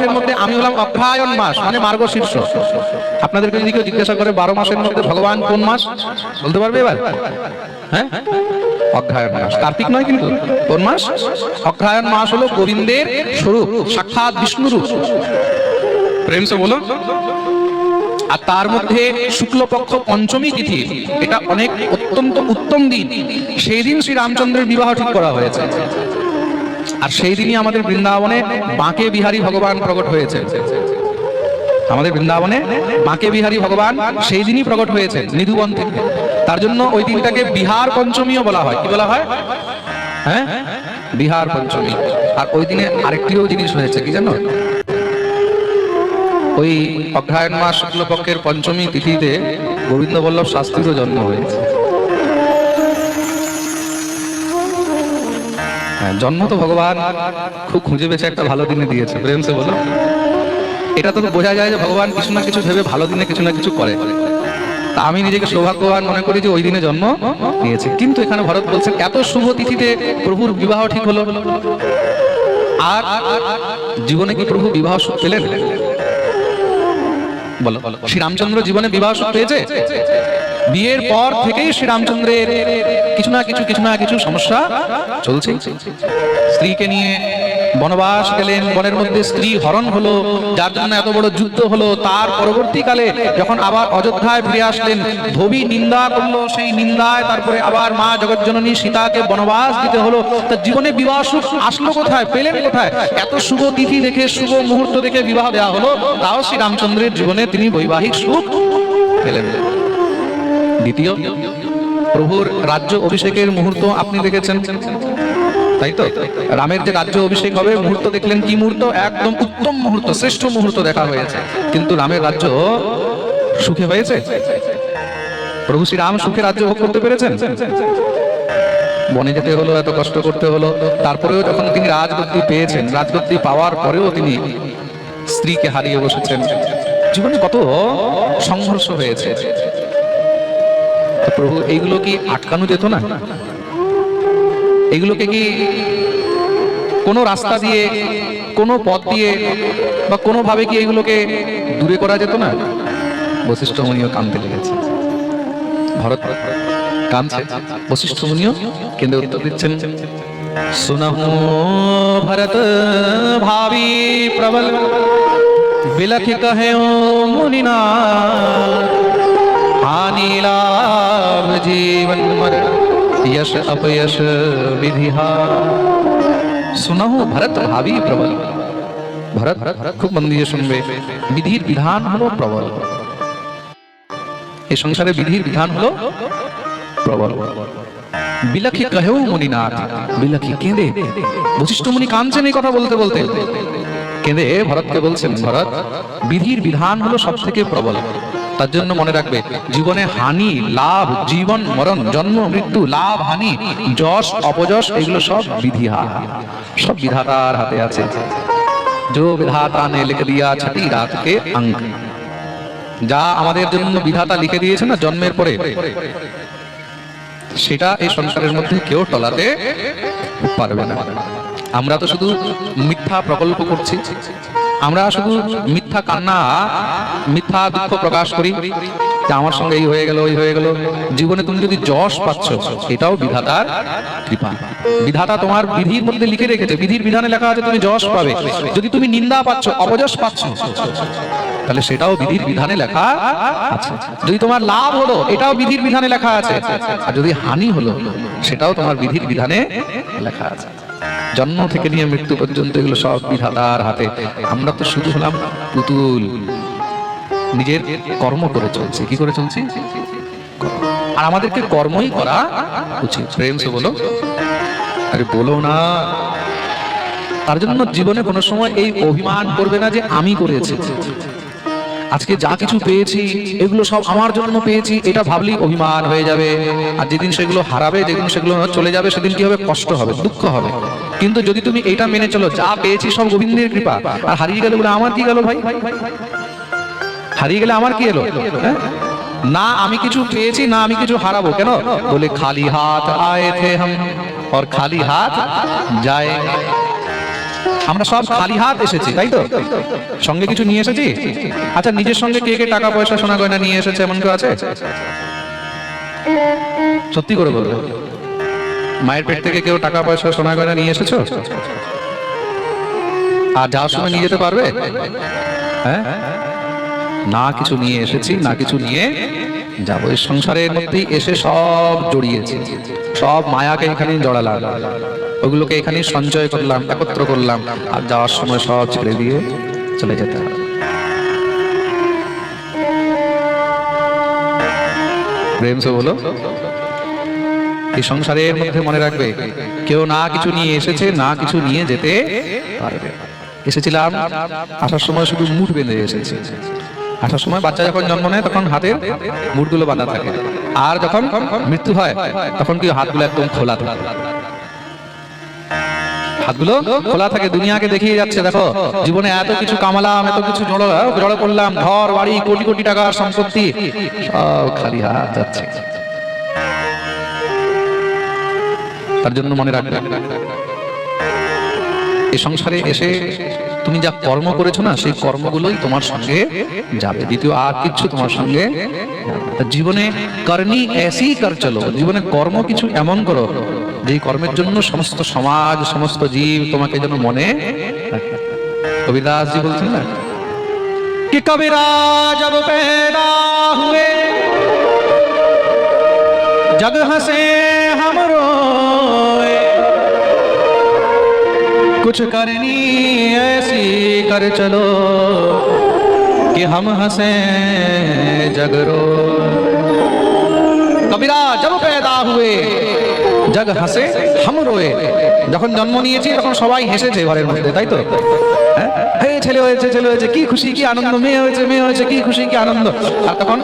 মাসের মধ্যে আমি হলাম অগ্রহায়ণ মাস মানে মার্গ শীর্ষ। আপনাদেরকে যদি কেউ জিজ্ঞাসা করে, বারো মাসের মধ্যে ভগবান কোন মাস? বলতে পারবে এবার? হ্যাঁ? অগ্রহায়ণ মাস। কার্তিক নয় কিন্তু? কোন মাস? অগ্রহায়ণ মাস হলো গোবিন্দের স্বরূপ, সাক্ষাৎ বিষ্ণুরূপ। প্রেম সে বলো। আর তার মধ্যে শুক্লপক্ষ পঞ্চমী তিথি, এটা অনেক অত্যন্ত উত্তম দিন। সেই দিন শ্রী রামচন্দ্রের বিবাহ ঠিক করা হয়েছে। আর সেই দিনই আমাদের বৃন্দাবনে বাঁকে বিহারী ভগবান প্রকট হয়েছে। আমাদের বৃন্দাবনে বাঁকে বিহারী ভগবান সেই দিনই প্রকট হয়েছে, নিধুবন থেকে। তার জন্য ওই দিনটাকে বিহার পঞ্চমীও বলা হয়। কি বলা হয়? হ্যাঁ? বিহার পঞ্চমী। আর ওই দিনে আরেকটিও জিনিস হয়েছে, কি জানো? ওই অগ্রহায়ণ মাস শুক্লপক্ষের পঞ্চমী তিথিতে গোবিন্দ বল্লভ শাস্ত্রীরও জন্ম হয়েছে। জন্ম তো ভগবান খুব খুঁজে পেয়েছে, একটা ভালো দিনে দিয়েছে। প্রেম সে বলো। এটা তো বোঝা যায় যে ভগবান কিছু না কিছু ভেবে ভালো দিনে কিছু না কিছু করে। তা আমি নিজেকে সৌভাগ্যবান মনে করি যে ওই দিনে জন্ম নিয়েছে। কিন্তু এখানে ভরত বলছেন এত শুভ তিথিতে প্রভুর বিবাহ ঠিক হলো। আর জীবনে কি প্রভু বিবাহ সুখ পেলেন? বলো। শ্রী রামচন্দ্র জীবনে বিবাহ সুখ পেয়েছে? বিয়ের পর থেকেই শ্রী রামচন্দ্রের কিছু না কিছু কিছু না কিছু সমস্যা চলছে। স্ত্রীকে নিয়ে বনবাস গেলেন। বনের মধ্যে স্ত্রী হরণ হলো। যার জন্য এত বড় যুদ্ধ হলো, তার পরবর্তীকালে যখন আবার অযোধ্যায় ফিরে আসলেন, ধোবি নিন্দা করল। সেই নিন্দায় তারপরে আবার মা জগজ্জননী সীতাকে বনবাস দিতে হলো। তার জীবনে বিবাহ সুখ আসলো কোথায়? পেলেন কোথায়? এত শুভ তিথি দেখে, শুভ মুহূর্ত দেখে বিবাহ দেওয়া হলো। তাও শ্রী রামচন্দ্রের জীবনে তিনি বৈবাহিক সুখ পেলেন। দ্বিতীয়, প্রভুর রাজ্য অভিষেকের মুহূর্ত আপনি দেখেছেন। তাই তো? রামের যে রাজ্য অভিষেক হবে, মুহূর্ত দেখলেন কি মুহূর্ত? একদম উত্তম মুহূর্ত, শ্রেষ্ঠ মুহূর্ত দেখা হয়েছে। কিন্তু রামের রাজ্য সুখে হয়েছে? প্রভু শ্রী রাম সুখে রাজ্য ভোগ করতে পেরেছেন? বনে যেতে হলো, এত কষ্ট করতে হলো। তারপরেও যখন তিনি রাজগদ্দি পেয়েছেন, রাজগদ্দি পাওয়ার পরেও তিনি স্ত্রীকে হারিয়ে বসেছেন। জীবনে কত সংঘর্ষ হয়েছে। তো প্রভু এইগুলো কি আটকানো যেত না? এগুলোকে কি কোনো রাস্তা দিয়ে, কোনো পথ দিয়ে বা কোনোভাবে কি এগুলোকে দূরে করা যেত না? বশিষ্ঠ মুনিও কাঁদতে লেগেছে। ভরত কাঁদছে। বশিষ্ঠ কেন্দ্রে উত্তর দিচ্ছেন সুনহু ভরত ভাবি প্রবল বিলখ কহে মুনিনা हानि लाभ जीवन मरण यश अपयश विधिहा सुनहु भरत भावी प्रबल ভরত খুব মন দিয়ে শুনবে বিধির বিধান হলো প্রবল এই সংসারে বিধির বিধান হলো প্রবল বিলাখি কহেও মুনিনাথ বিলাখি কেঁদে বশিষ্ঠ মুনি কাঁদছেন এই কথা বলতে বলতে কেঁদে ভরতকে বলছেন ভরত বিধির বিধান হলো সব থেকে প্রবল তার জন্য মনে রাখবে জীবনে হানি লাভ জীবন মরণ জন্ম মৃত্যু লাভ হানি যশ অপযশ এগুলো সব বিধি হাত সব বিধাতার হাতে আছে जो विधाता ने लिख दिया छठी रात के अंक যা আমাদের জন্য বিধাতা লিখে দিয়েছে না জন্মের পরে সেটা এই সংসারের মধ্যে কেউ টলাতে পারবে না আমরা তো শুধু মিথ্যা প্রকল্প করছি আমরা শুধু মিথ্যা কান্না, মিথ্যা দুঃখ প্রকাশ করি। যে আমার সঙ্গে এই হয়ে গেল, ওই হয়ে গেল। জীবনে তুমি যদি যশ পাচ্ছ, এটাও বিধাতার কৃপা। বিধাতা তোমার বিধির মধ্যে লিখে রেখেছে, বিধির বিধানে লেখা আছে, তুমি যশ পাবে। যদি তুমি নিন্দা পাচ্ছ, অপযশ পাচ্ছ, তাহলে সেটাও বিধির বিধানে লেখা আছে। যদি তোমার লাভ হলো, এটাও বিধির বিধানে লেখা আছে। আর যদি হানি হলো, সেটাও তোমার বিধির বিধানে লেখা আছে। জন্ম থেকে নিয়ে মৃত্যু পর্যন্ত এগুলো সব বিধাতার হাতে। আমরা তো শুধু হলাম পুতুল। নিজের কর্ম করে চলছে। কি করে চলছি? আর আমাদেরকে কর্মই করা উচিত। প্রেম সে বলো। আরে বলো না। তার জন্য জীবনে কোনো সময় এই অভিমান করবে না যে আমি করেছি। আজকে যা কিছু পেয়েছি, এগুলো সব আমার জন্য পেয়েছি, এটা ভাবলেই অভিমান হয়ে যাবে। আর যেদিন সেগুলো হারাবে, যেদিন সেগুলো চলে যাবে, সেদিন কি হবে? কষ্ট হবে, দুঃখ হবে। কিন্তু যদি তুমি এটা মেনে চলো, যা পেয়েছি সব গোবিন্দের কৃপা। আর হারিয়ে গেলে বলে, আমার কি গেল ভাই? হারিয়ে গেলে আমার কি এলো? হ্যাঁ? না আমি কিছু পেয়েছি, না আমি কিছু হারাবো কেন? বলে, খালি হাত আয়ে থে হাম और খালি হাত যায় আমরা সব খালি হাত এসেছি, তাই তো? সঙ্গে কিছু নিয়ে এসেছি? আচ্ছা নিজের সঙ্গে কে কে টাকা পয়সা সোনা গয়না নিয়ে এসেছে, এমন কেউ আছে? সত্যি করে বলব মায়ের পেট থেকে কেউ টাকা পয়সা, সোনা গয়না নিয়ে এসেছ? আর যাওয়ার সময় নিয়ে যেতে পারবে? হ্যাঁ? না কিছু নিয়ে এসেছি, না কিছু নিয়ে যাব। এই সংসারের মধ্যেই এসে সব জড়িয়েছি। সব মায়াকে এখানে জড়ালাম। ওগুলোকে এখানে সঞ্চয় করলাম, একত্র করলাম। আর যাওয়ার সময় সব ছেড়ে দিয়ে চলে যেতে হবে। প্রেম সে বলো। এই সংসারের মধ্যে মনে রাখবে, কেউ না কিছু নিয়ে এসেছে, না কিছু নিয়ে যেতে পারবে। এসেছিলাম, আসার সময় শুধু মুঠ বেঁধে এসেছে। আসার সময় বাচ্চা যখন জন্ম নেয়, তখন হাতের মুঠগুলো বাঁধা থাকে। আর যখন মৃত্যু হয়, তখন কি হাতগুলো একদম খোলা থাকে? হাতগুলো খোলা থাকে, দুনিয়াকে দেখিয়ে যাচ্ছে, দেখো। জীবনে এত কিছু কামালাম, এত কিছু জড়ো করলাম, ঘর, বাড়ি, কোটি কোটি টাকার সম্পত্তি, সব খালি হাত যাচ্ছে। তার জন্য মনে রাখবে এই সংসারে এসে তুমি যা কর্ম করেছো না সেই কর্মগুলোই তোমার সঙ্গে যাবে দ্বিতীয় আর কিছু তোমার সঙ্গে যাবে না। তা জীবনে করনি এসি কর চলো জীবনে কর্ম কিছু এমন করো যে কর্মের জন্য সমস্ত সমাজ সমস্ত জীব তোমাকে যেন মনে রাখে। কবিদাস জি বলছেন না कि कबीरा जब पैदा हुए जग हंसे हम कुछ करनी ऐसी कर चलो कि हम हंसे जग रो কবিরা জব পেদা হুয়ে জগ হাসে হাম রোয়ে যখন জন্ম নিয়েছি তখন সবাই হেসেছে ঘরের মধ্যে তাই তো হ্যাঁ? হে ছেলে হয়েছে ছেলে হয়েছে কি খুশি কি আনন্দ মেয়ে হয়েছে মেয়ে হয়েছে কি খুশি কি আনন্দ আর তখন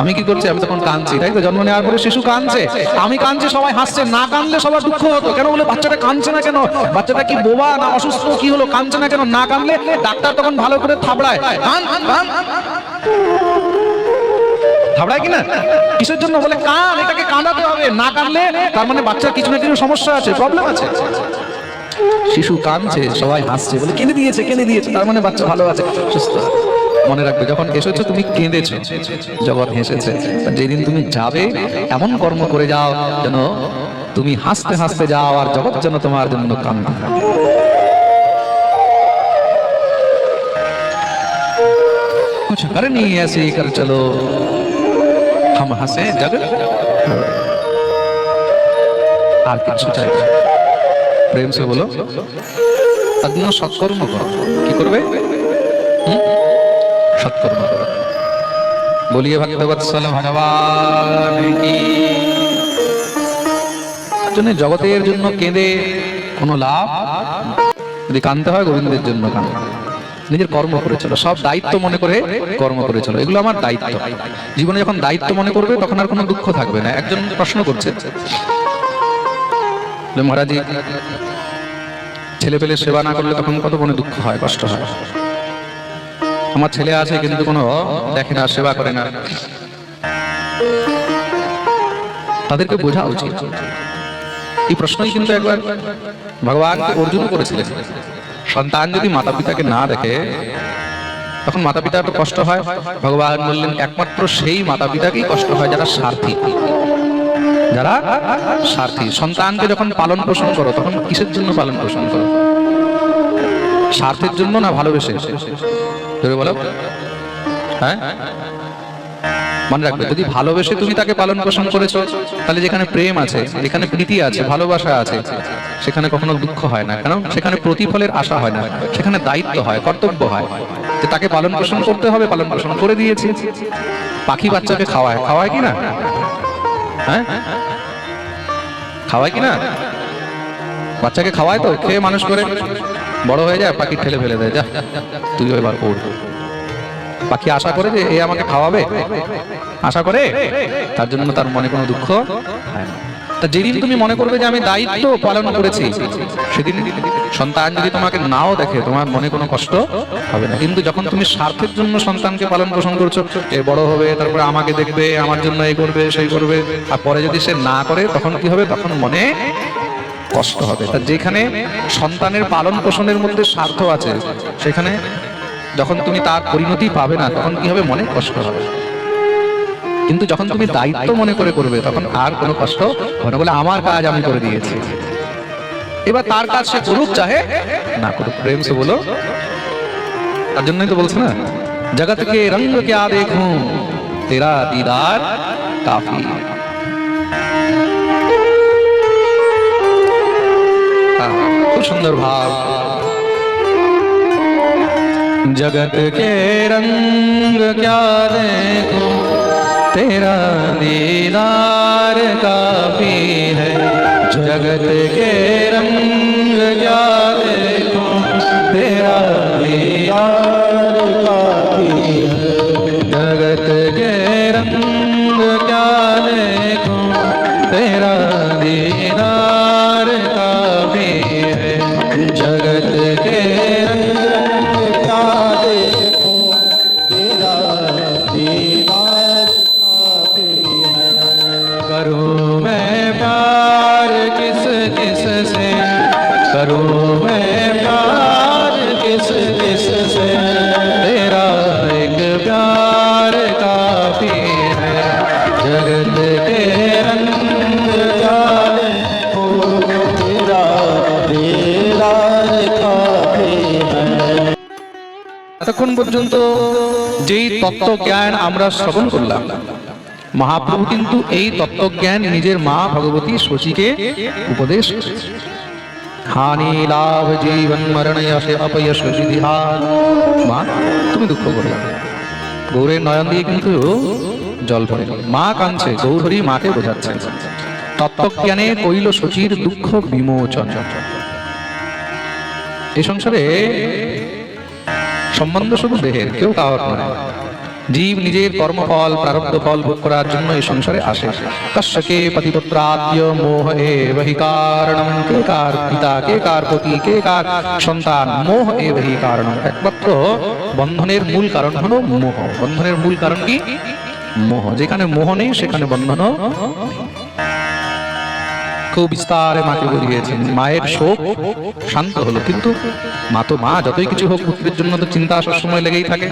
আমি কি করছি? আমি তখন কাঁদছি। তাই তো? জন্ম নেওয়ার পরে শিশু কাঁদছে। আমি কাঁদছি, সবাই হাসছে। না কাঁদলে সবার দুঃখ হতো। কেন বলে বাচ্চাটা কাঁদছে না কেন? বাচ্চাটা কি বোবা না অসুস্থ? কি হলো? কাঁদছে না কেন? না কাঁদলে ডাক্তার তখন ভালো করে থাবড়ায়। কান কান থাবড়ায় কিনা কিসের জন্য? বলে কান এটাকে কাঁদাতে হবে। না কাঁদলে তার মানে বাচ্চার কিছু না কিছু সমস্যা আছে প্রবলেম আছে। শিশু কাঁদছে, সবাই হাসছে। বলে কেঁদে দিয়েছে কেঁদে দিয়েছে। তার মানে বাচ্চা ভালো আছে, সুস্থ। মনে রাখবে যখন এসেছো তুমি কেঁদেছো জগৎ হেসেছে আর যেদিন তুমি যাবে এমন কর্ম করে যাও যেন তুমি হাসতে হাসতে যাও আর জগৎ যেন তোমার জন্য কান্দতে থাকে कुछ करनी ऐसे ही कर चलो हम हंसे जग আর কিছু চাই না। প্রেম সে বলো তার জন্য সৎকর্ম করো কি করবে হুম? সৎকর্ম করো বলিয়ে ভক্তবৎসল ভগবান জন্য জগতের জন্য কেঁদে কোনো লাভ? যদি কানতে হয় গোবিন্দের জন্য হয়। নিজের কর্ম করে চলো, সব দায়িত্ব মনে করে কর্ম করে চলো। এগুলো আমার দায়িত্ব। জীবনে যখন দায়িত্ব মনে করবে, তখন আর কোনো দুঃখ থাকবে না। একজন প্রশ্ন করছে মহারাজি ছেলে পেলে সেবা না করলে তখন কত মনে দুঃখ হয়, কষ্ট হয়? আমার ছেলে আছে, কিন্তু কোনো দেখে না, সেবা করে না। তাদেরকে বোঝা উচিত। এই প্রশ্নই কিন্তু একবার ভগবান অর্জুন করেছিলেন। সন্তান যদি মাতা পিতাকে না দেখে, তখন মাতা পিতার তো কষ্ট হয়। ভগবান বললেন, একমাত্র সেই মাতা পিতাকেই কষ্ট হয় যারা স্বার্থী যারা স্বার্থী সন্তানকে যখন পালন পোষণ করো, তখন কিসের জন্য পালন পোষণ করো? স্বার্থের জন্য না ভালোবেসে? ধরে বলো? হ্যাঁ? মনে রাখবে, যদি ভালোবেসে তুমি তাকে পালন পোষণ করেছ, তাহলে যেখানে প্রেম আছে, যেখানে প্রীতি আছে, ভালোবাসা আছে, সেখানে কখনো দুঃখ হয় না। কারণ সেখানে প্রতিফলের আশা হয় না। সেখানে দায়িত্ব হয়, কর্তব্য হয়। যে তাকে পালন পোষণ করতে হবে, পালন পোষণ করে দিয়েছি। পাখি বাচ্চাকে খাওয়ায় খাওয়ায় কি না? হ্যাঁ? খাওয়ায় কি না? বাচ্চাকে খাওয়ায় তো, খেয়ে মানুষ করে। বড় হয়ে যায় পাখি ঠেলে ফেলে দেয়, যা, তুই এবার ওর। পাখি আশা করে যে এ আমাকে খাওয়াবে, আশা করে? তার জন্য তার মনে কোনো দুঃখ হয় না। তা যেদিন তুমি মনে করবে যে আমি দায়িত্ব পালন করেছি, সেদিন সন্তান যদি তোমাকে নাও দেখে, তোমার মনে কোনো কষ্ট হবে না। কিন্তু যখন তুমি স্বার্থের জন্য সন্তানকে পালন পোষণ করছ, এ বড় হবে, তারপরে আমাকে দেখবে, আমার জন্য এই করবে, সেই করবে, আর পরে যদি সে না করে, তখন কি হবে? তখন মনে কষ্ট হবে। তা যেখানে সন্তানের পালন পোষণের মধ্যে স্বার্থ আছে, সেখানে যখন তুমি তার পরিণতি পাবে না, তখন কি হবে? মনে কষ্ট হবে। কিন্তু যখন তুমি দায়িত্ব মনে করে করবে, তখন আর কোনো কষ্ট হবে বলে আমার কাজ আমি করে দিয়েছি। এবার তার কাজ সে করুক, চাহে না করুক। প্রেম সে বলো। তার জন্যই তো বলছে না জগৎ কে রঙ কে দেখুঁ তেরা দিদার কাফি। সুন্দর ভাব जगत के रंग क्या देखो तेरा दीदार काफी है जगत के रंग क्या देखो तेरा दीदार काफी है जगत के रंग क्या देखो तेरा এতক্ষণ পর্যন্ত যেই তত্ত্ব জ্ঞান আমরা শ্রবণ করলাম, মহাপ্রভু কিন্তু এই তত্ত্বজ্ঞান নিজের মা ভগবতী শচীকে উপদেশ হানি লাভ জীবন মরণ যশে অপয়শ সিদ্ধিহার মা, তুমি দুঃখ করো গৌরের নয়ন দিয়ে কিন্তু জল পড়ে মা কাঁদছে, গৌরহরি মাকে বোঝাচ্ছেন। তত্ত্বজ্ঞানে কইল শচীর দুঃখ বিমোচন। এ সংসারে সম্বন্ধ শুধু দেহের, কেউ কাউর নয়। জীব নিজের কর্মফল, প্রারব্ধ ফল ভোগ করার জন্য এই সংসারে আসে। কশ্যকে পতিপুত্রাদ্য মোহ এবহি কারণম কে কার পিতা? কে কার পতি? কে কার সন্তান? মোহ এবহি কারণম একমাত্র বন্ধনের মূল কারণ হলো মোহ। বন্ধনের মূল কারণ কি? মোহ। যেখানে মোহ নেই, সেখানে বন্ধন। খুব বিস্তারে মাকে বুঝিয়েছেন মায়ের শোক শান্ত হলো কিন্তু মা তো মা যতই কিছু হোক পুত্রের জন্য তো চিন্তা আসার সময় লেগেই থাকে।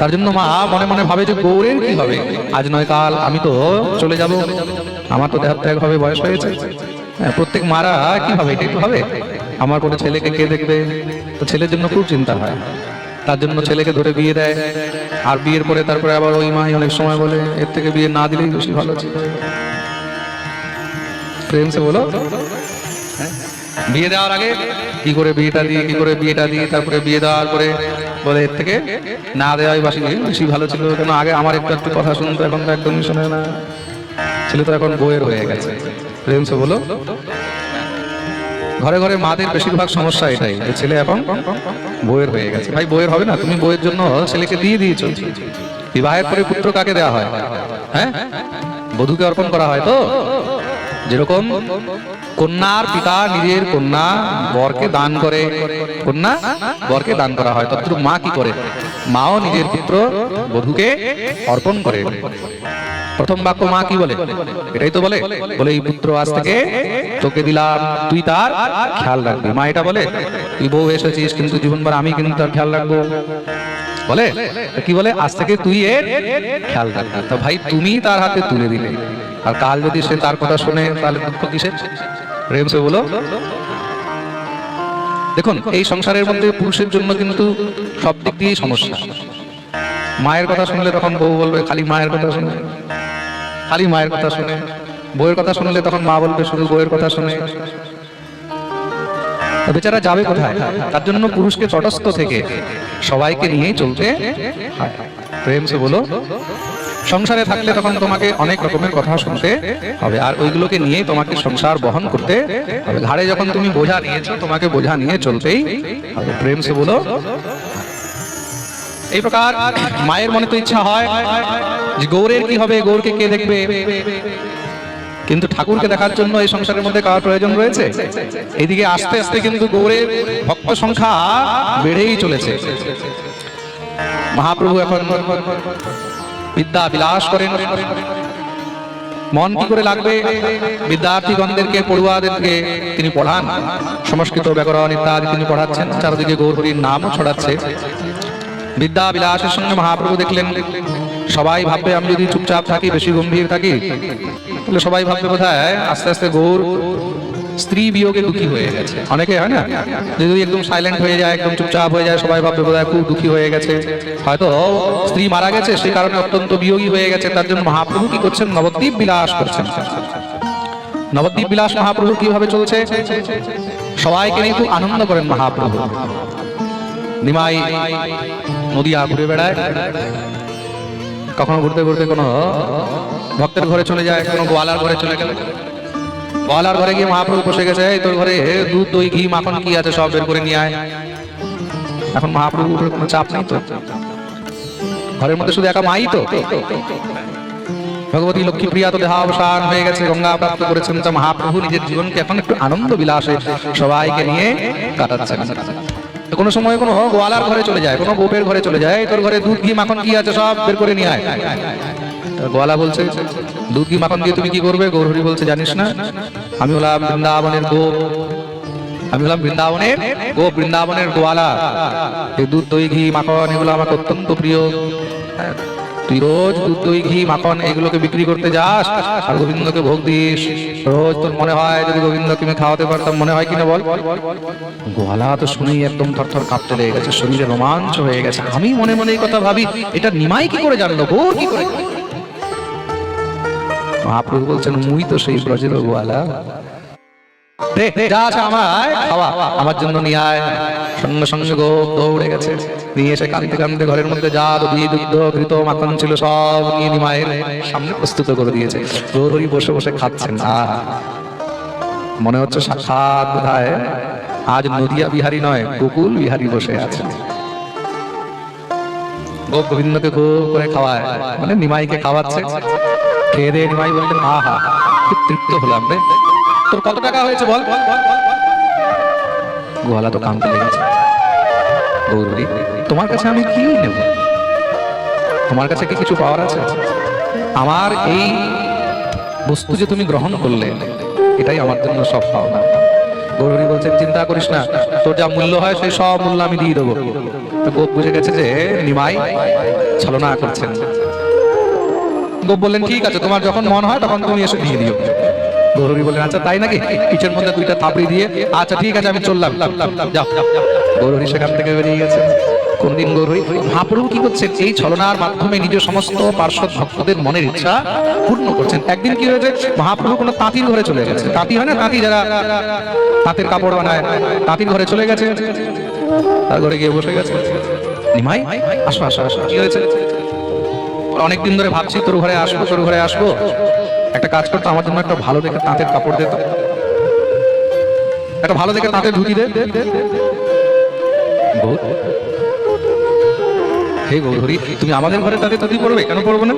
তার জন্য মা মনে মনে ভাবে যে গৌরের কি হবে? আজ নয় কাল আমি তো চলে যাব। আমার তো দেহাত্যাগ হবে বয়স হয়েছে। হ্যাঁ, প্রত্যেক মারা কি হবে এটাই তো হবে আমার কোনো ছেলেকে কে দেখবে? তো ছেলের জন্য খুব চিন্তা হয়। তার জন্য ছেলেকে ধরে বিয়ে দেয়। আর বিয়ের পরে তারপরে আবার ওই মাই অনেক সময় বলে এর থেকে বিয়ে না দিলেই বেশি ভালো ছিল। প্রেম সে বলো? বিয়ে দেওয়ার আগে কি করে বিয়েটা দিয়ে কি করে বিয়েটা দিয়ে তারপরে বিয়ে দেওয়ার পরে বলে এর থেকে না দেওয়াই বাসি বেশি ভালো ছিল, কেন আগে আমার একটু একটু কথা শুনতো, এখন তো একদমই শোনে না। ছেলে তো এখন বইয়ের হয়ে গেছে। প্রেম সে বলো। ঘরে ঘরে মাদের বেশিরভাগ সমস্যা এটাই, যে ছেলে এখন বইয়ের হয়ে গেছে। ভাই বইয়ের হবে না, তুমি বইয়ের জন্য ছেলেকে দিয়ে দিয়েছ। বিবাহের পরে পুত্র কাকে দেওয়া হয়? হ্যাঁ? বধূকে অর্পণ করা হয় তো? যেরকম কন্যার পিতা নিজের কন্যা বরকে দান করে, কন্যা বরকে দান করা হয় তদ্রুপ মা কি করে? মাও নিজের পুত্র বধূকে অর্পণ করে। প্রথম বাক্য মা কি বলে? এটাই তো বলে বলে এই পুত্র আজ থেকে তোকে দিলাম, তুই তার খেয়াল রাখবি। মা এটা বলে, তুই বউ এসেছিস, কিন্তু জীবনবার আমি কিন্তু তার খেয়াল রাখব। বলে? কি বলে? আজ থেকে তুই এর খেয়াল রাখবি তো ভাই, তুমি তার হাতে তুলে দিলে। আর কাল যদি সে তার কথা শুনে, তাহলে দুঃখ কিসের? প্রেম সে বলো। দেখুন, এই সংসারের মধ্যে পুরুষের জন্য কিন্তু সব দিক দিয়েই সমস্যা। মায়ের কথা শুনলে তখন বউ বলবে, খালি মায়ের কথা শুনে। খালি মায়ের কথা শুনে। বউয়ের কথা শুনলে তখন মা বলবে, শুধু বউয়ের কথা শুনে। বেচারা যাবে কোথায়? তার জন্য পুরুষকে তটস্থ থেকে সবাইকে নিয়েই চলতে প্রেম সে বলো, সংসারে থাকলে তখন তোমাকে অনেক রকমের কথা শুনতে হবে, আর ওইগুলোকে নিয়ে তোমাকে সংসার বহন করতে হবে। ঘাড়ে যখন তুমি বোঝা নিয়েছো, তোমাকে বোঝা নিয়ে চলতেই হবে। প্রেম সে বলো, এই প্রকার মায়ের মনে তো ইচ্ছা হয় যে গৌরের কি হবে, গৌরকে কে দেখবে? কিন্তু ঠাকুরকে দেখার জন্য এই সংসারের মধ্যে কার প্রয়োজন রয়েছে? এইদিকে আস্তে আস্তে কিন্তু গৌরের ভক্ত সংখ্যা বেড়েই চলেছে। মহাপ্রভু এখন বিদ্যা বিলাস করেন। মন কি করে লাগবে? বিদ্যার্থীগণদেরকে, পড়ুয়াদেরকে তিনি পড়ান। সংস্কৃত ব্যাকরণ ইত্যাদি তিনি পড়াচ্ছেন। চারদিকে গৌরহরির নামও ছড়াচ্ছে। বিদ্যা বিলাসের সঙ্গে মহাপ্রভু দেখলেন সবাই ভাববে আমি যদি চুপচাপ থাকি, বেশি গম্ভীর থাকি, তাহলে সবাই ভাববে বোধ আস্তে আস্তে গৌর স্ত্রী বিয়োগে দুঃখী হয়ে গেছে। অনেকে হয় না? যদি একদম সাইলেন্ট হয়ে যায়, একদম চুপচাপ হয়ে যায়, সবাই ভাববে বোধ খুব দুঃখী হয়ে গেছে। হয়তো স্ত্রী মারা গেছে সেই কারণে অত্যন্ত বিয়োগী হয়ে গেছে, তার জন্য মহাপ্রভু কি করছেন? নবদ্বীপ বিলাস করছেন। নবদ্বীপ বিলাস মহাপ্রভু কীভাবে চলছে? সবাইকে নিয়ে খুব আনন্দ করেন মহাপ্রভু। নিমাই নদিয়া ঘুরে বেড়ায়। কখনো ঘুরতে ঘুরতে কোনো ভক্তের ঘরে চলে যায়, কোনো গোয়ালার ঘরে চলে গেলে। গোয়ালার ঘরে গিয়ে মহাপ্রভু বসে গেছে, "এই তোর ঘরে দুধ, দই, ঘি, মাখন কি আছে সব বের করে নিয়ে আয়। এখন মহাপ্রভু মহাপ্রভুর কোনো চাপ নেই তো? ঘরের মধ্যে শুধু একা মাই তো? ভগবতী লক্ষ্মী প্রিয়া তো দেহাবসান হয়ে গেছে, গঙ্গা প্রাপ্ত করেছেন। তো মহাপ্রভু নিজের জীবনকে এখন একটু আনন্দ বিলাসে সবাইকে নিয়ে কাটাচ্ছেন। কোনো সময় কোনো গোয়ালার ঘরে চলে যায়, কোনো গোপের ঘরে চলে যায়, "এই তোর ঘরে দুধ, ঘি, মাখন কি আছে সব বের করে নিয়ে আয়। গোয়ালা বলছে, দুধ, ঘি, মাখন দিয়ে তুমি কি করবে? গৌরহরি বলছে, জানিস না, আমি হলাম বৃন্দাবনের গোপ, আমি হলাম বৃন্দাবনের গো বৃন্দাবনের গোয়ালা। এই দুধ, দই, ঘি, মাখন এগুলো আমার অত্যন্ত প্রিয়। তুই রোজ দুধ, দই, ঘি, মাখন এগুলোকে বিক্রি করতে যাস আর গোবিন্দকে ভোগ দিস। রোজ তোর মনে হয় যদি গোবিন্দকে আমি খাওয়াতে পারতাম, মনে হয় কিনা বল? গোয়ালা তো শুনেই একদম থরথর কাঁপতে লেগে গেছে, শরীরে রোমাঞ্চ হয়ে গেছে। আমি মনে মনে এই কথা ভাবি, এটা নিমাই কি করে জানলো গো? কি করে? মহাপ্রভু বলছেন, মুই তো সেই ব্রজের গোয়ালা। আজ নদিয়া বিহারী নয় গোকুল বিহারী বসে আছে। গোপ গোবিন্দকে খুব করে খাওয়ায়। মানে নিমাইকে খাওয়াচ্ছে। খেয়ে দিয়ে নিমাই বললেন, আহা তৃপ্ত হলাম রে। তোর কত টাকা হয়েছে বল গোয়ালা তো কামতে লেগেছে গৌরী, তোমার কাছে আমি কি নেব? তোমার কাছে কি কিছু পাওয়ার আছে? আমার এই বস্তু যে তুমি গ্রহণ করলে, এটাই আমার জন্য সব পাওনা। গৌরী বলছেন চিন্তা করিস না, তোর যা মূল্য হয়, সেই সব মূল্য আমি দিয়ে দেবো। তো গোপ বুঝে গেছে যে নিমাই ছলনা করছেন। গোপ বললেন, ঠিক আছে, তোমার যখন মন হয়, তখন তুমি এসে দিয়ে দিও। গৌরী বললেন আচ্ছা তাই নাকি? পিঠের মধ্যে দুইটা থাপড়ি দিয়ে? আচ্ছা ঠিক আছে, আমি চললাম। যাও গৌরী সেখান থেকে বেরিয়ে গেছে কোনদিন গৌরী মহাপ্রভু কি করছেন? এই ছলনার মাধ্যমে নিজের সমস্ত পার্শ্বদ ভক্তদের মনের ইচ্ছা পূর্ণ করছেন। একদিন কি হয়েছে? মহাপ্রভু কোনো তাঁতির ঘরে চলে গেছে। তাঁতি হয় না? তাঁতি যারা তাঁতের কাপড় বানায়, তাঁতির ঘরে চলে গেছে। তার ঘরে গিয়ে বসে গেছে। নিমাই, আসো আসো আসো। কি হয়েছে? অনেকদিন ধরে ভাবছি, তোর ঘরে আসব, তোর ঘরে আসব। একটা কাজ করতো, আমার জন্য একটা ভালো দেখে তাঁতের কাপড় দিত। একটা ভালো দেখে তাঁতের ধুতি হে গৌরী তুমি আমাদের ঘরে তাঁতের ধুতি পড়বে কেন পড়ব না?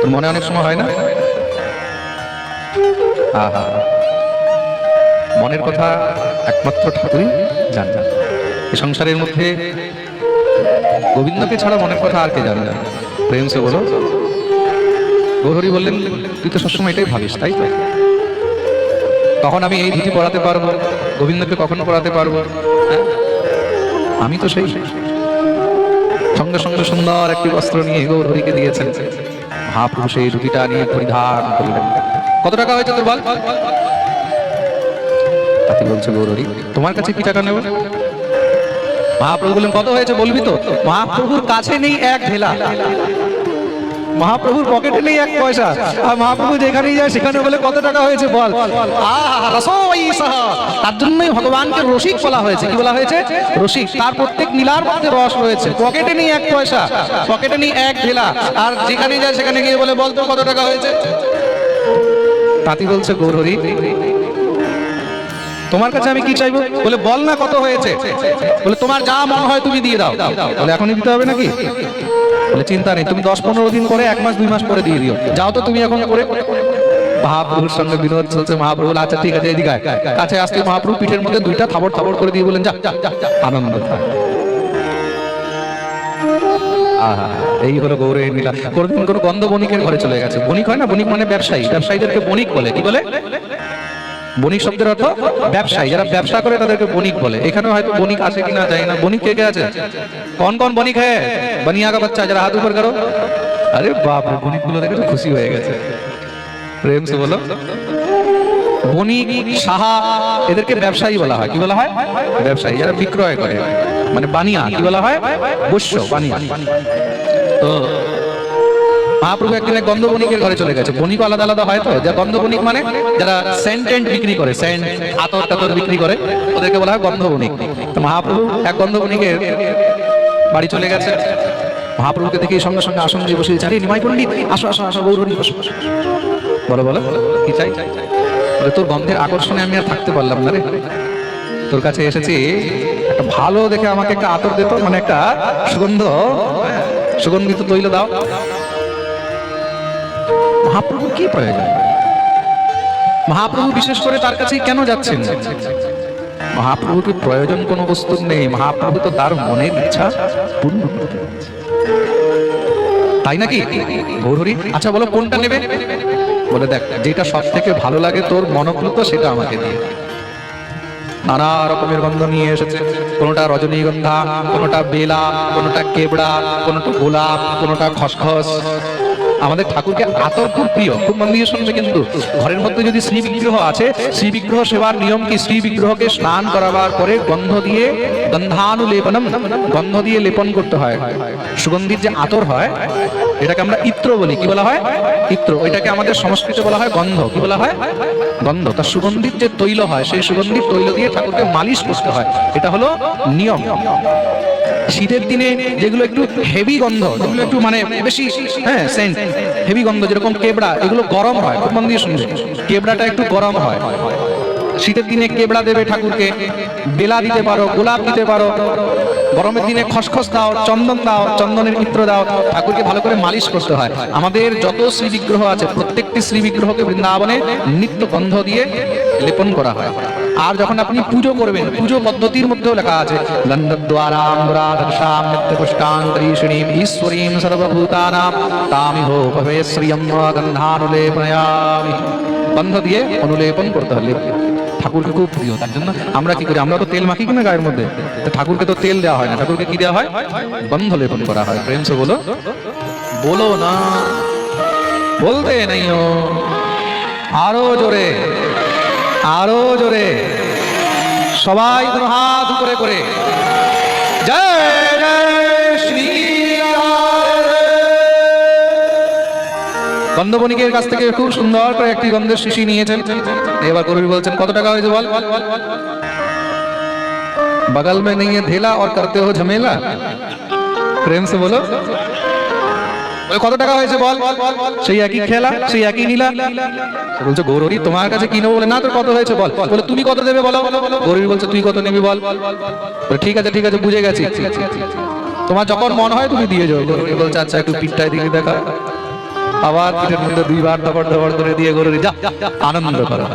তোর মনে অনেক সময় হয় না? মনের কথা একমাত্র ঠাকুরই জান। জান এই সংসারের মধ্যে গোবিন্দকে ছাড়া মনের কথা আর কে জানে না? প্রেম সে বলো। গৌরী বললেন, তুই তো সবসময় এটাই ভাবিস, তাই তো? তখন আমি এই ধুতি পড়াতে পারব, গোবিন্দকে কখন পড়াতে পারব? আমি তো সেই। সঙ্গে সঙ্গে সুন্দর একটি বস্ত্র নিয়ে গৌরীকে দিয়েছেন। মহাপ্রভু সেই ধুতিটা নিয়ে পরিধান করলেন। কত টাকা হয়েছে তোর বল? তাতে বলছে গৌরী, তোমার কাছে কি টাকা নেব? মহাপ্রভু বললেন, কত হয়েছে বলবি তো? মহাপ্রভুর কাছে নেই এক ঢেলা। মহাপ্রভুর পকেটে নেই এক পয়সা। আর মহাপ্রভু যেখানেই যায় সেখানে বলে, কত টাকা হয়েছে বল। তার জন্যই ভগবানকে রসিক বলা হয়েছে। কি বলা হয়েছে? রসিক। তার প্রত্যেক নীলার মধ্যে রস রয়েছে। পকেটে নেই এক পয়সা। পকেটে নেই এক ঢেলা। আর যেখানে যায় সেখানে গিয়ে বলে, বল তো, কত টাকা হয়েছে? তাঁতি বলছে গৌরী তোমার কাছে আমি কি চাইব? বলে, বল না কত হয়েছে। বলে, তোমার যা মন হয় তুমি দিয়ে দাও। বলে, এখনই দিতে হবে নাকি? বলে, চিন্তা নেই, তুমি দশ পনেরো দিন করে এক মাস, দুই মাস পরে দিয়ে দিও। যাও তো তুমি এখন করে। মহাপ্রভুর সঙ্গে বিনোদ চলছে, মহাপ্রভু আচ্ছা ঠিক আছে, এদিকে কাছে আসতে মহাপ্রভু পিঠের মধ্যে দুইটা থাবড় থাবড় করে দিয়ে বলেন যা আনন্দ এই হলো গৌরের নীলা কোনদিন কোনো গন্ধ বণিকের ঘরে চলে গেছে। বণিক হয় না? বণিক মানে ব্যবসায়ী। ব্যবসায়ীদেরকে বণিক বলে। কি বলে? বণিক শব্দের অর্থ ব্যবসায়ী। যারা ব্যবসা করে তাদেরকে বণিক বলে। এখানে হয়তো বণিক আছে কিনা জানি না। বণিক কে কে আছে? কন কন বণিক হ্যাঁ? বনিয়া কা বাচ্চা, যারা হাত উপর করো। আরে বাপ বণিকগুলো দেখে তো খুশি হয়ে গেছে। প্রেম সে বলো। বণিক, সাহা, এদেরকে ব্যবসায়ী বলা হয়। কি বলা হয়? ব্যবসায়ী। যারা বিক্রয় করে। মানে বানিয়া, কি বলা হয়? বৈশ্য, বানিয়া। তো মহাপ্রভু একদিন এক গন্ধ বণিকের ঘরে চলে গেছে। বণিক আলাদা আলাদা হয় তো? যা গন্ধ বণিক মানে যারা সেন্ট টেন্ট বিক্রি করে সেন্ট আতর টাতর বিক্রি করে ওদেরকে বলা হয় গন্ধ বণিক তো মহাপ্রভু এক গন্ধ বণিকের বাড়ি চলে গেছে। মহাপ্রভুকে দেখে সঙ্গে সঙ্গে আসন দিয়ে বসে আরে নিমাই পণ্ডিত আসো আসো আসো গৌরী বসো। বলো বলো কি চাই? তোর গন্ধের আকর্ষণে আমি আর থাকতে পারলাম না রে। তোর কাছে এসেছি একটা ভালো দেখে আমাকে একটা আতর দিত মানে একটা সুগন্ধ হ্যাঁ, সুগন্ধিত তৈল দাও। মহাপ্রভু কি প্রয়োজন মহাপ্রভু বিশেষ করে তার কাছে কেন যাচ্ছেন? মহাপ্রভুকে প্রয়োজন কোনো বস্তুর নেই। মহাপ্রভু তো তার মনের ইচ্ছা পূর্ণ। তাই নাকি? গৌরী আচ্ছা বলো, কোনটা নেবে? বলে দেখ, যেটা সব থেকে ভালো লাগে তোর মনপ্রত সেটা আমাকে দিয়ে নানা রকমের গন্ধ নিয়ে এসেছে। কোনোটা রজনীগন্ধা, কোনোটা বেলা, কোনোটা কেবড়া, কোনোটা গোলাপ, কোনোটা খসখস। আমাদের ঠাকুরকে আতর খুব প্রিয়, খুব মন দিয়ে শুনবে কিন্তু ঘরের মধ্যে যদি শ্রী বিগ্রহ আছে শ্রী বিগ্রহ সেবার নিয়ম কি? শ্রী বিগ্রহকে স্নান করাবার পরে গন্ধ দিয়ে গন্ধানুলেপনম, গন্ধ দিয়ে লেপন করতে হয়। সুগন্ধির যে আতর হয়, এটাকে আমরা ইত্র বলি। কি বলা হয়? ইত্র। এটাকে আমাদের সংস্কৃতে বলা হয় গন্ধ। কি বলা হয়? গন্ধ। তার সুগন্ধির যে তৈল হয়, সেই সুগন্ধির তৈল দিয়ে ঠাকুরকে মালিশ করতে হয়। এটা হলো নিয়ম। শীতের দিনে যেগুলো একটু হেভি গন্ধ, যেগুলো একটু মানে বেশি হ্যাঁ সেন্ট হেভি গন্ধ, যেরকম কেবড়া, এগুলো গরম হয়। খুব মন দিয়ে কেবড়াটা একটু গরম হয়। শীতের দিনে কেবড়া দেবে ঠাকুরকে? বেলা দিতে পারো, গোলাপ দিতে পারো। গরমের দিনে খসখস দাও, চন্দন দাও, চন্দনের ইত্র দাও, ঠাকুরকে ভালো করে মালিশ করতে হয়। আমাদের যত শ্রী বিগ্রহ আছে, প্রত্যেকটি শ্রী বিগ্রহকে বৃন্দাবনে নিত্য গন্ধ দিয়ে লেপন করা হয়। আর যখন আপনি পুজো করবেন, পুজো পদ্ধতির মধ্যেও লেখা আছে নিত্য পুষ্টান্তরীষিণীম ঈশ্বরীম সর্বভূতানাম, তামিহো ভবে শ্রিয়ম গন্ধানুলেপনয়ামি গন্ধ দিয়ে অনুলেপন করতে হলে ঠাকুরকে খুব প্রিয়, তার জন্য আমরা কি করি? আমরা তো তেল মাখি কিনা গায়ের মধ্যে? ঠাকুরকে তো তেল দেওয়া হয় না। ঠাকুরকে কি দেওয়া হয়? বন্ধ লেপন করা হয়। প্রেম সে বলো বলো না, বলতে নাই আরও জোরে আরও জোরে। সবাই হাত উপরে করে। গন্ধবণিকের কাছ থেকে খুব সুন্দর করে একটি গন্ধের শিশি নিয়েছেন এবার কবি বলছেন কত টাকা হয়েছে বল बगल में नहीं है धेला और करते हो झमेला প্রেম সে বলো বলে, কত টাকা হয়েছে বল সেই একই খেলা সেই একই নীলা বলছে গৌরী তোমার কাছে কি নেবো বলে না তোর কত হয়েছে বল বলে তুমি কত দেবে বলো গৌরী বলছে তুই কত নিবি বল বলে, ঠিক আছে ঠিক আছে বুঝে গেছি তোমার যখন মন হয় তুমি দিয়ে যাও গৌরী বলছে আচ্ছা একটু পিঠটায় দিকে দেখা আবার পিঠের মধ্যে দুইবার দবড় দবড় করে দিয়ে গরু যা আনন্দ করো।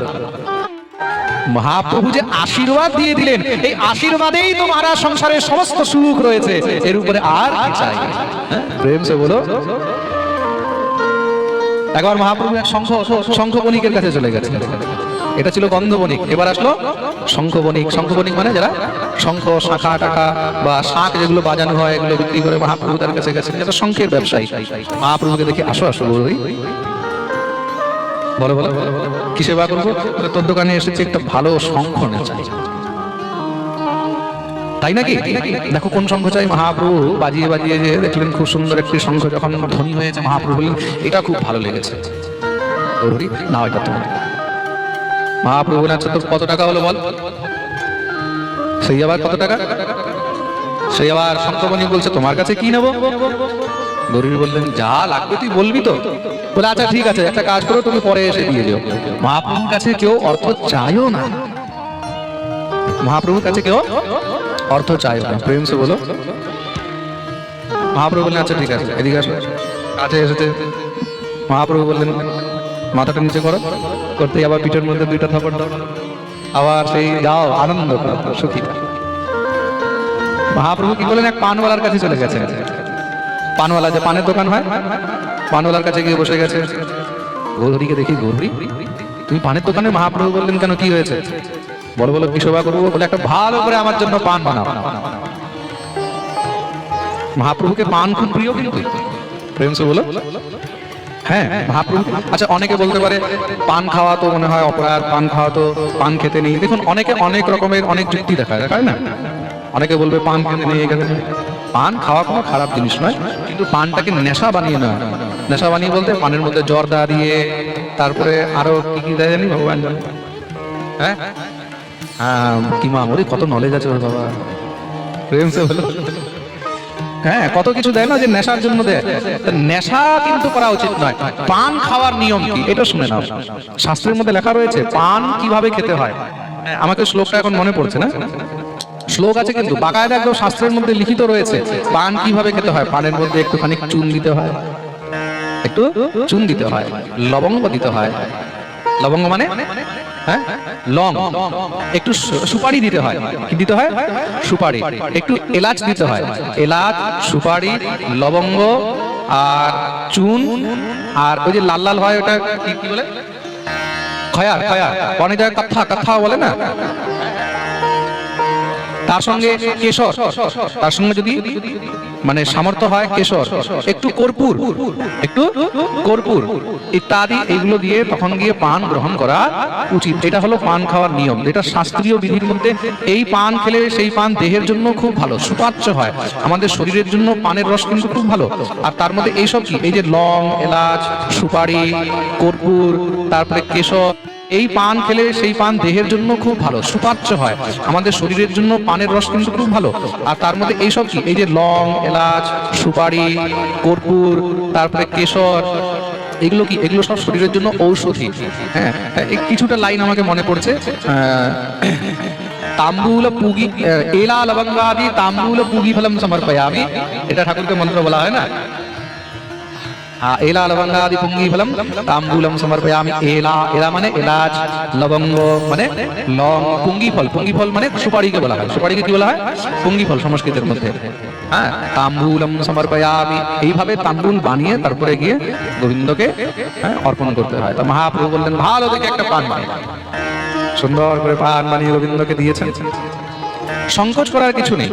মহাপ্রভু যে আশীর্বাদ দিয়ে দিলেন, এই আশীর্বাদেই তো মারা সংসারের সমস্ত সুখ রয়েছে। এর উপরে আর চাই? হ্যাঁ? প্রেম সে বলো। একবার মহাপ্রভু এক শঙ্খ শঙ্খ বণিকের কাছে চলে গেছে। এটা ছিল গন্ধ বণিক এবার আসলো শঙ্খ বণিক শঙ্খ বণিক মানে যারা শঙ্খ, শাখা টাকা বা শাক যেগুলো বাজানো হয়, এগুলো বিক্রি করে মহাপ্রভু তার কাছে গেছেন। এটা শঙ্খের ব্যবসায়ী। মহাপ্রভুকে দেখে আসো আসো গৌরী বলো বলো কি সেবা করব? তোর দোকানে এসেছে একটা ভালো শঙ্খ নে চাই। তাই নাকি? দেখো কোন শঙ্খ চাই? মহাপ্রভু বাজিয়ে বাজিয়ে যে দেখলেন খুব সুন্দর একটি শঙ্খ যখন ধ্বনি হয়েছে, মহাপ্রভু এটা খুব ভালো লেগেছে। না এটা তোমার। মহাপ্রভু বললেন আচ্ছা তোর কত টাকা হলো বল? সেই আবার কত টাকা? সেই আবার শঙ্খমণি বলছে, তোমার কাছে কি নেব? গরুরি বললেন, যা লাগবে তুই বলবি তো। বলে আচ্ছা ঠিক আছে, একটা কাজ করো, তুমি পরে এসে দিয়ে দিও মহাপ্রভুর কাছে কেউ অর্থ চাইও না। মহাপ্রভুর কাছে কেউ অর্থ চাইও না। প্রেম সে বলো। মহাপ্রভু বললেন আচ্ছা ঠিক আছে, এদিকে আসো। কাছে এসেছে। মহাপ্রভু বললেন মাথাটা নিচে করো। করতে আবার পিঠের মধ্যে দুইটা থাপড় দাও। আবার সেই যাও, আনন্দ সুখী মহাপ্রভু কি বলেন এক পানওয়ালার কাছে চলে গেছে পানওয়ালা যে পানের দোকান হয়, পানওয়ালার কাছে গিয়ে বসে গেছে। গৌরীকে দেখি গৌরী তুমি পানের দোকানে মহাপ্রভু বললেন কেন, কি হয়েছে? বলো বলো, কি সেবা করব? বলে, একটা ভালো করে আমার জন্য পান বানাও। মহাপ্রভুকে পান খুব প্রিয় কিন্তু। প্রেম বলো। হ্যাঁ মহাপ্রভু আচ্ছা অনেকে বলতে পারে পান খাওয়া তো মনে হয় অপরাধ পান খাওয়া তো পান খেতে নেই। দেখুন অনেকে অনেক রকমের অনেক যুক্তি দেখায় তাই না? অনেকে বলবে পান খেতে নেই এখানে পান খাওয়া কোনো খারাপ জিনিস নয় কিন্তু পানটাকে নেশা বানিয়ে নয় নেশা বানিয়ে বলতে পানের মধ্যে জর্দা দিয়ে তারপরে আরও কি কি দেয় জানি ভগবান জানে। হ্যাঁ? হ্যাঁ কি মা কত নলেজ আছে ওর বাবা। প্রেম সে বলো। হ্যাঁ কত কিছু দেয় না যে নেশার জন্য দেয়। নেশা কিন্তু করা উচিত নয়। পান খাওয়ার নিয়ম কি? এটা শুনে নাও। শাস্ত্রের মধ্যে লেখা রয়েছে, পান কীভাবে খেতে হয়? আমাকে শ্লোকটা এখন মনে পড়ছে না। শ্লোক আছে কিন্তু, বাকায়দা একদম শাস্ত্রের মধ্যে লিখিত রয়েছে, পান কীভাবে খেতে হয়? পানের মধ্যে একটুখানি চুন দিতে হয়। একটু চুন দিতে হয়, লবঙ্গ দিতে হয়। লবঙ্গ মানে? হ্যাঁ? লং। একটু সুপারি দিতে হয়। কি দিতে হয়? সুপারি। একটু এলাচ দিতে হয়। এলাচ, সুপারি, লবঙ্গ আর চুন আর ওই যে লাল লাল হয় ওটা কি বলে? খয়ার। অনেক জায়গায় কথা কথা বলে না? তার সঙ্গে কেশর, তার সঙ্গে যদি মানে সামর্থ্য হয় কেশর, একটু কর্পূর একটু কর্পূর, ইত্যাদি এগুলো দিয়ে তখন গিয়ে পান গ্রহণ করা উচিত। এটা হলো পান খাওয়ার নিয়ম। এটা শাস্ত্রীয় বিধির মধ্যে এই পান খেলে সেই পান দেহের জন্য খুব ভালো, সুপাচ্য হয়। আমাদের শরীরের জন্য পানের রস কিন্তু খুব ভালো। আর তার মধ্যে এইসব কি? এই যে লং, এলাচ, সুপারি, কর্পূর, তারপরে কেশর। এই পান খেলে সেই পান দেহের জন্য খুব ভালো, সুপাচ্য হয়। আমাদের শরীরের জন্য পানের রস কিন্তু খুব ভালো। আর তার মধ্যে এইসব কি? এই যে লং, এলাচ, সুপারি, কর্পূর, তারপরে কেশর, এগুলো কি? এগুলো সব শরীরের জন্য ঔষধি। হ্যাঁ কিছুটা লাইন আমাকে মনে পড়ছে। তাম্বুল পুগি এলা লবঙ্গাদি তাম্বুল পুগি ফলম সমর্পয়ামি। এটা ঠাকুরকে মন্ত্র বলা হয় না? এলা লবঙ্গাদি পুঙ্গি ফলম তাম্বুলম সমর্পয়ামি এলা এলা মানে এলাচ লবঙ্গ মানে লং পুঙ্গি ফল পুঙ্গি ফল মানে সুপারিকে বলা হয় সুপারিকে কি বলা হয় পুঙ্গি ফল সংস্কৃতের মধ্যে হ্যাঁ তাম্বুলম সমর্পয়ামি এইভাবে তাম্বুল বানিয়ে তারপরে গিয়ে গোবিন্দকে অর্পণ করতে হয় তা মহাপ্রভু বললেন ভালো দেখে একটা পান বানিয়ে সুন্দর করে পান বানিয়ে গোবিন্দকে দিয়েছেন সংকোচ করার কিছু নেই